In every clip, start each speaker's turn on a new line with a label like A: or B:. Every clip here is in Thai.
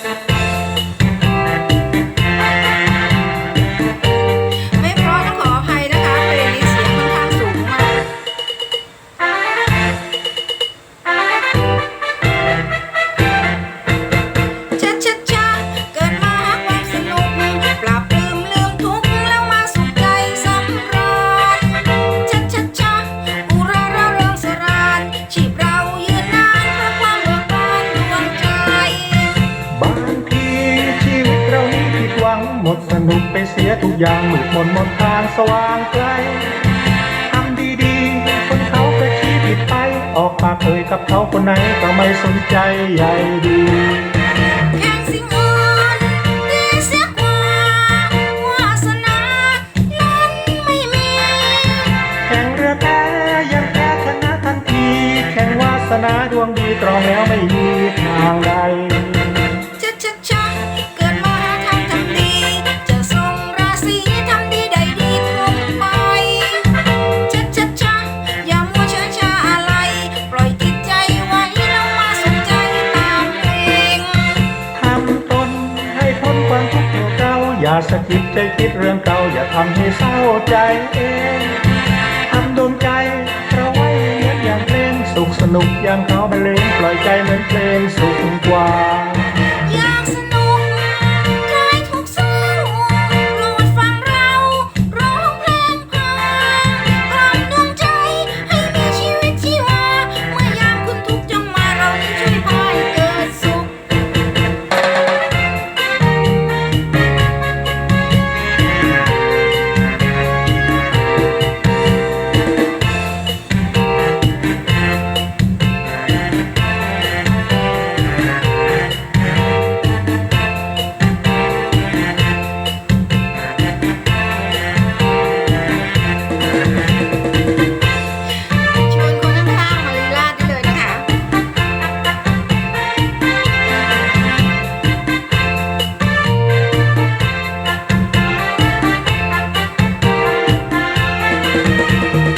A: thank you มดสนุก
B: ไปเสียทุกอย่างมืดมนหมดทางสว่างไกลทำดีๆ คนเขาก็ชี้ผิดไป ออกปากเอ่ยกับเขาคนไหนก็ไม่สนใจใยดี
A: แข่งสิ่งอื่นดีเสียกว่าวาสนานั้นไม่มี
B: แข่งเรือแพ้ยังแพ้ชนะทันทีแข่งวาสนาดวงดีตรองแล้วไม่มีทางใด
A: อย่าสะ
B: กิดใจคิดเรื่องเก่า อย่าทำให้เศร้าใจเองทำดวงใจเราไว้เหมือนอย่างเพลงสุขสนุกอย่างเขาบรรเลงปล่อยใจเหมือนเพลงสุขกว่า
A: ชะ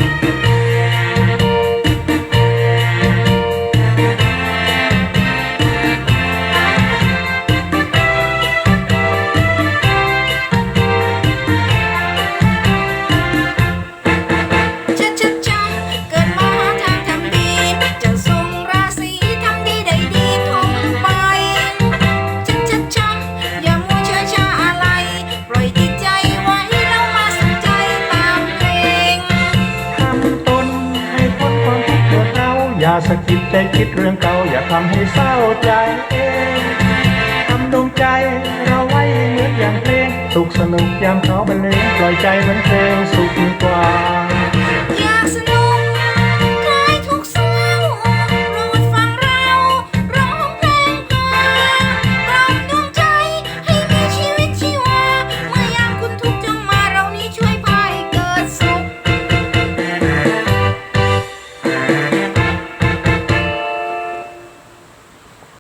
A: อย่าสะกิดแต่
B: คิดเรื่องเก่าอย่าทำให้เศร้าใจเองทำดวงใจเราไว้เหมือนอย่างเพลงสุขสนุกยามเขาบรรเลงปล่อยใจเหมือนเพลงสุขกว่า